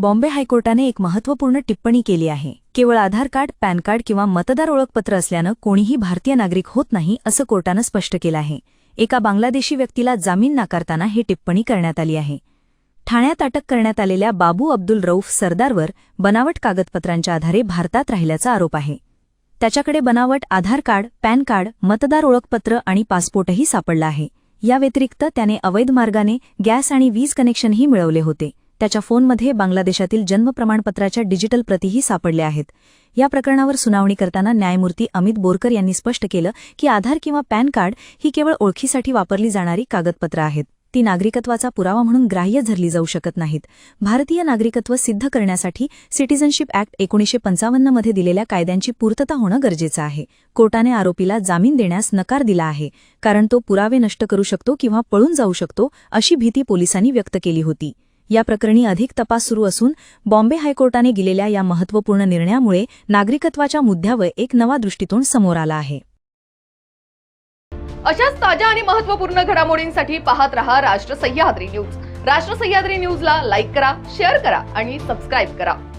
बॉम्बे हायकोर्टाने एक महत्त्वपूर्ण टिप्पणी केली आहे. केवळ आधार कार्ड पॅन कार्ड किंवा मतदार ओळखपत्र असल्यानं कोणीही भारतीय नागरिक होत नाही असं कोर्टानं स्पष्ट केलं आहे. एका बांगलादेशी व्यक्तीला जामीन नाकारताना ही टिप्पणी करण्यात आली आहे. ठाण्यात अटक करण्यात आलेल्या बाबू अब्दुल रऊफ सरदारवर बनावट कागदपत्रांच्या आधारे भारतात राहिल्याचा आरोप आहे. त्याच्याकडे बनावट आधार कार्ड पॅन कार्ड मतदार ओळखपत्र आणि पासपोर्टही सापडला आहे. या व्यतिरिक्त त्याने अवैध मार्गाने गॅस आणि वीज कनेक्शनही मिळवले होते. त्याच्या फोनमध्ये बांगलादेशातील जन्म प्रमाणपत्राच्या डिजिटल प्रतीही सापडल्या आहेत. या प्रकरणावर सुनावणी करताना न्यायमूर्ती अमित बोरकर यांनी स्पष्ट केलं की आधार किंवा पॅन कार्ड ही केवळ ओळखीसाठी वापरली जाणारी कागदपत्रं आहेत. ती नागरिकत्वाचा पुरावा म्हणून ग्राह्य धरली जाऊ शकत नाहीत. भारतीय नागरिकत्व सिद्ध करण्यासाठी सिटिझनशिप ऍक्ट एकोणीसशे पंचावन्नमध्ये दिलेल्या कायद्यांची पूर्तता होणं गरजेचं आहे. कोर्टाने आरोपीला जामीन देण्यास नकार दिला आहे. कारण तो पुरावे नष्ट करू शकतो किंवा पळून जाऊ शकतो अशी भीती पोलिसांनी व्यक्त केली होती. या प्रकरणी अधिक तपास सुरू असून बॉम्बे हायकोर्टाने गेलेल्या या महत्त्वपूर्ण निर्णयामुळे नागरिकत्वाच्या मुद्द्यावर एक नवा दृष्टिकोन समोर आला आहे. अशाच ताज्या आणि महत्त्वपूर्ण घडामोडींसाठी पाहत रहा राष्ट्र सह्याद्री न्यूज. राष्ट्र सह्याद्री न्यूजला लाईक करा शेअर करा आणि सबस्क्राईब करा.